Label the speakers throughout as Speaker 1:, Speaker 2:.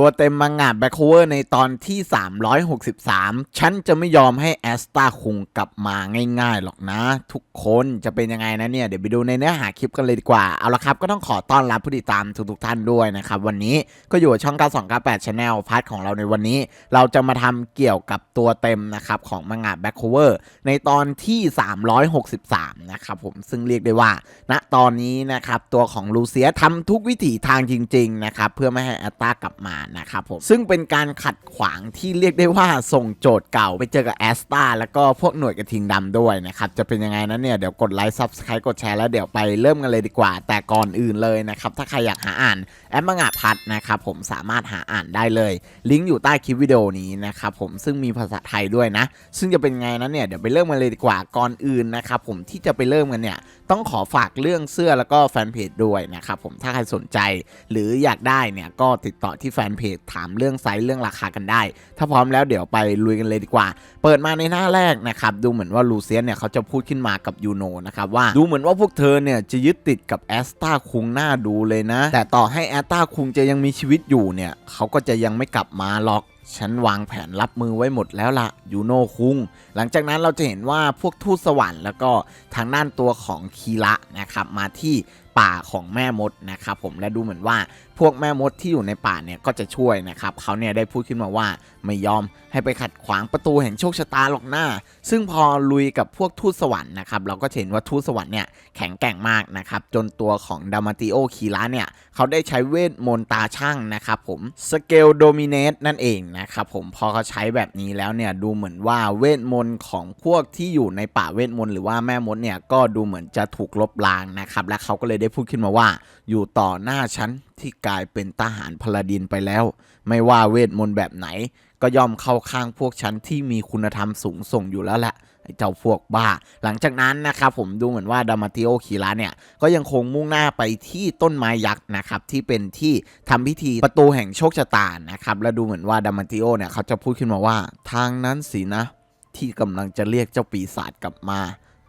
Speaker 1: ตัวเต็มมังงะแบ็คโคเวอร์ในตอนที่ 363 ฉันจะไม่ยอมให้แอสตาคุงกลับมาง่ายๆหรอกนะ ทุกคนจะเป็นยังไงนะเนี่ย เดี๋ยวไปดูในเนื้อหาคลิปกันเลยดีกว่า เอาละครับก็ต้องขอต้อนรับผู้ติดตามทุกๆท่านด้วยนะครับ วันนี้ก็อยู่ช่อง 9298 Channel พาร์ทของเราในวันนี้ เราจะมาทำเกี่ยวกับตัวเต็มนะครับของมังงะแบ็คโคเวอร์ในตอนที่ 363 นะครับผมซึ่งเรียกได้ว่า ณตอนนี้นะครับตัวของลูเซียทำทุกวิถีทางจริง ๆ นะครับเพื่อไม่ให้แอตตากลับมานะครับผมซึ่งเป็นการขัดขวางที่เรียกได้ว่าส่งโจทย์เก่าไปเจอกับแอสตาแล้วก็พวกหน่วยกระทิงดำด้วยนะครับจะเป็นยังไงนั้นเนี่ยเดี๋ยวกดไลค์ซับสไครต์กดแชร์แล้วเดี๋ยวไปเริ่มกันเลยดีกว่า แต่ก่อนอื่นเลยนะครับถ้าใครอยากหาอ่านแอปมังงะพัดนะครับผมสามารถหาอ่านได้เลย ลิงก์อยู่ใต้คลิปวิดีโอนี้นะครับผมซึ่งมีภาษาไทยด้วยนะ ซึ่งจะเป็นไงนั้นเนี่ยเดี๋ยวไปเริ่มกันเลยดีกว่าก่อนอื่นนะครับผมที่จะไปเริ่มกันเนี่ยต้องขอฝากเรื่องเสื้อแล้วก็แฟนเพจด้วยนะครับผมถ้าใครสนใจ หรืออยากได้เนี่ยก็ติดต่อที่แฟนเพจถามเรื่องไซส์เรื่องราคากันได้ ถ้าพร้อมแล้วเดี๋ยวไปลุยกันเลยดีกว่า เปิดมาในหน้าแรกนะครับดูเหมือนว่าลูเซียนเนี่ยเขาจะพูดขึ้นมากับยูโนนะครับว่าดูเหมือนว่าพวกเธอเนี่ยจะยึดติดกับแอสตาคุงหน้าดูเลยนะ แต่ต่อให้แอสตาคุงจะยังมีชีวิตอยู่เนี่ยเขาก็จะยังไม่กลับมาหรอกฉันวางแผนรับมือไว้หมดแล้วล่ะยูโนคุง หลังจากนั้นเราจะเห็นว่าพวกทูตสวรรค์แล้วก็ทางด้านตัวของคีระนะครับมาที่ ป่าของแม่มดนะครับผมและดูเหมือนว่าพวกแม่มดที่อยู่ในป่าเนี่ยก็จะช่วยนะครับเขาเนี่ยได้พูดขึ้นมาว่าไม่ยอมให้ไปขัดขวางประตูแห่งโชคชะตาหรอกหน้า ซึ่งพอลุยกับพวกทูตสวรรค์นะครับเราก็เห็นว่าทูตสวรรค์เนี่ยแข็งแกร่งมากนะครับจนตัวของดามาติโอคีระเนี่ยเขาได้ใช้เวทมนต์ตาช่างนะครับผมสเกลโดมิเนตนั่นเองนะครับผมพอเขาใช้แบบนี้แล้วเนี่ยดูเหมือนว่าเวทมนต์ของพวกที่อยู่ในป่าเวทมนต์หรือว่าแม่มดเนี่ยก็ดูเหมือนจะถูกลบล้างนะครับและเขาก็เลยได้พูดขึ้นมาว่า อยู่ต่อหน้าฉันที่กลายเป็นทหารพลาดินไปแล้ว ไม่ว่าเวทมนต์แบบไหน ก็ย่อมเข้าข้างพวกฉันที่มีคุณธรรมสูงส่งอยู่แล้วแหละไอ้เจ้าพวกบ้า หลังจากนั้นนะครับผมดูเหมือนว่าดามาติโอคีระเนี่ย ก็ยังคงมุ่งหน้าไปที่ต้นไม้ยักษ์นะครับ ที่เป็นที่ทำพิธีประตูแห่งโชคชะตานะครับ และดูเหมือนว่าดามาติโอเนี่ยเขาจะพูดขึ้นมาว่า ทางนั้นสินะ ที่กำลังจะเรียกเจ้าปีศาจกลับมา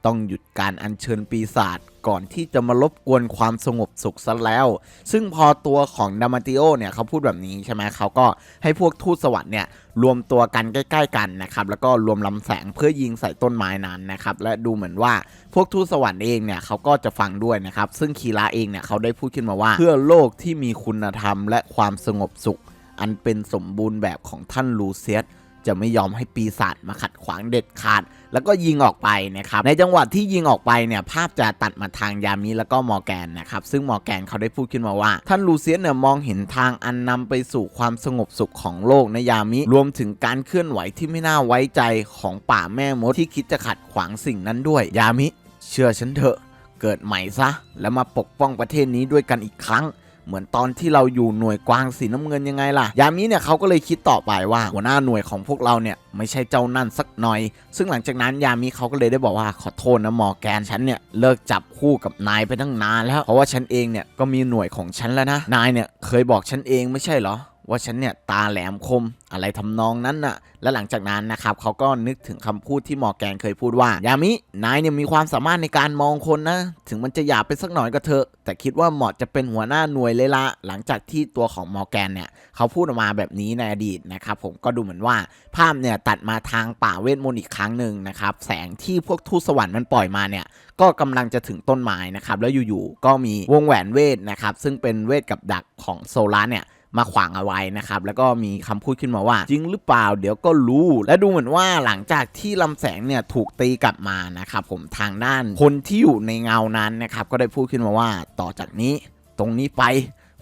Speaker 1: ต้องหยุดการอัญเชิญปีศาจก่อนที่จะมารบกวนความสงบสุขซะแล้ว ซึ่งพอตัวของดามาติโอเนี่ยเขาพูดแบบนี้ใช่ไหมเขาก็ให้พวกทูตสวรรค์เนี่ยรวมตัวกันใกล้ ๆ กันนะครับแล้วก็รวมลำแสงเพื่อยิงใส่ต้นไม้นั้นนะครับและดูเหมือนว่าพวกทูตสวรรค์เองเนี่ยเขาก็จะฟังด้วยนะครับซึ่งคีระเองเนี่ยเขาได้พูดขึ้นมาว่า เพื่อโลกที่มีคุณธรรม และความสงบสุข อันเป็นสมบูรณ์แบบของท่านลูเซียส จะไม่ยอมให้ปีศาจมาขัดขวางเด็ดขาด แล้วก็ยิงออกไปนะครับในจังหวะที่ยิงออกไปเนี่ยภาพจะตัดมาทางยามิแล้วก็มอแกนนะครับซึ่งมอแกนเขาได้พูดขึ้นมาว่า ท่านลูเซียสเนี่ยมองเห็นทางอันนำไปสู่ความสงบสุขของโลกในยามิ รวมถึงการเคลื่อนไหวที่ไม่น่าไว้ใจของป่าแม่มดที่คิดจะขัดขวางสิ่งนั้นด้วยยามิ เชื่อฉันเถอะเกิดใหม่ซะ แล้วมาปกป้องประเทศนี้ด้วยกันอีกครั้ง เหมือนตอนที่เราอยู่หน่วยกวางสีน้ำเงินยังไงล่ะ ยามิเนี่ยเขาก็เลยคิดต่อไปว่าหัวหน้าหน่วยของพวกเราเนี่ยไม่ใช่เจ้านั่นสักหน่อย ซึ่งหลังจากนั้นยามิเขาก็เลยได้บอกว่าขอโทษนะมอแกนฉันเนี่ยเลิกจับคู่กับนายไปตั้งนานแล้ว เพราะว่าฉันเองเนี่ยก็มีหน่วยของฉันแล้วนะ นายเนี่ยเคยบอกฉันเองไม่ใช่เหรอ ว่าฉันเนี่ยตาแหลมคมอะไรทำนองนั้นน่ะ และหลังจากนั้นนะครับเขาก็นึกถึงคำพูดที่มอแกนเคยพูดว่ายามิ นายเนี่ยมีความสามารถในการมองคนนะ ถึงมันจะหยาบไปสักหน่อยก็เถอะ แต่คิดว่าเหมาะจะเป็นหัวหน้าหน่วยเลยละหลังจากที่ตัวของมอแกนเนี่ยเขาพูดออกมาแบบนี้ในอดีตนะครับผมก็ดูเหมือนว่าภาพเนี่ยตัดมาทางป่าเวทมนต์อีกครั้งหนึ่งนะครับแสงที่พวกทูตสวรรค์มันปล่อยมาเนี่ยก็กำลังจะถึงต้นไม้นะครับแล้วอยู่ๆก็มีวงแหวนเวทนะครับซึ่งเป็นเวทกับดักของโซลาร์เนี่ย มาขวางเอาไว้นะครับ แล้วก็มีคำพูดขึ้นมาว่า จริงหรือเปล่าเดี๋ยวก็รู้ และดูเหมือนว่าหลังจากที่ลำแสงเนี่ยถูกตีกลับมานะครับผมทางด้านคนที่อยู่ในเงานั้นนะครับก็ได้พูดขึ้นมาว่าต่อจากนี้ตรงนี้ไป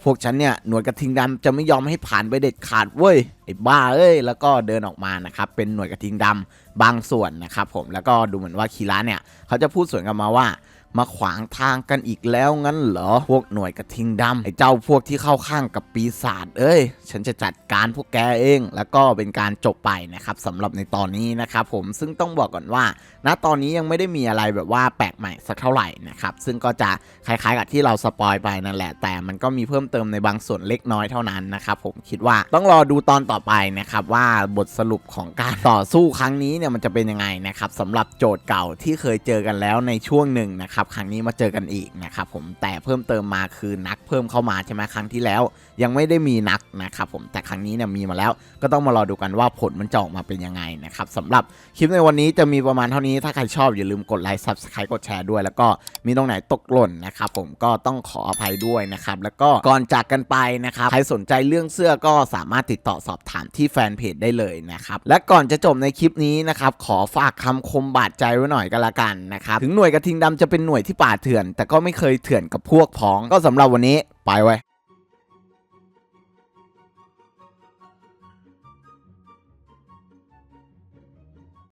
Speaker 1: พวกฉันเนี่ยหน่วยกระทิงดำจะไม่ยอมให้ผ่านไปเด็ดขาดเว้ยไอ้บ้าเอ้ยแล้วก็เดินออกมานะครับเป็นหน่วยกระทิงดำบางส่วนนะครับผมแล้วก็ดูเหมือนว่าคีระเนี่ยเขาจะพูดสวนกลันมาว่า มาขวางทางกันอีกแล้วงั้นเหรอ พวกหน่วยกระทิงดำไอ้เจ้าพวกที่เข้าข้างกับปีศาจเอ้ย ฉันจะจัดการพวกแกเอง แล้วก็เป็นการจบไปนะครับสำหรับในตอนนี้นะครับผมซึ่งต้องบอกก่อนว่า ณตอนนี้ยังไม่ได้มีอะไรแบบว่าแปลกใหม่สักเท่าไหร่นะครับซึ่งก็จะคล้ายๆกับที่เราสปอยไปนั่นแหละ แต่มันก็มีเพิ่มเติมในบางส่วนเล็กน้อยเท่านั้นนะครับผมคิดว่าต้องรอดูตอนต่อไปนะครับว่าบทสรุปของการต่อสู้ครั้งนี้เนี่ยมันจะเป็นยังไงนะครับสำหรับโจทย์เก่าที่เคยเจอกันแล้วในช่วงหนึ่งนะครับนะครับครั้งนี้มาเจอกันอีกนะครับผมแต่เพิ่มเติมมาคือนักเพิ่มเข้ามาใช่ไหมครั้งที่แล้ว ยังไม่ได้มีนักนะครับผมแต่ครั้งนี้เนี่ยมีมาแล้ว ก็ต้องมารอดูกันว่าผลมันจะออกมาเป็นยังไงนะครับสำหรับคลิปในวันนี้จะมีประมาณเท่านี้ถ้าใครชอบอย่าลืมกดไลค์ subscribe กดแชร์ด้วย แล้วก็มีตรงไหนตกหล่นนะครับผมก็ต้องขออภัยด้วยนะครับแล้วก็ก่อนจากกันไปนะครับใครสนใจเรื่องเสื้อก็สามารถติดต่อสอบถามที่แฟนเพจได้เลยนะครับและก่อนจะจบในคลิปนี้นะครับขอฝากคำคมบาดใจไว้หน่อยก็แล้วกันนะครับถึงหน่วยกระทิงดำจะเป็นหน่วยที่ป่าเถื่อน แต่ก็ไม่เคยเถื่อนกับพวกพ้องก็สำหรับวันนี้ไปไว้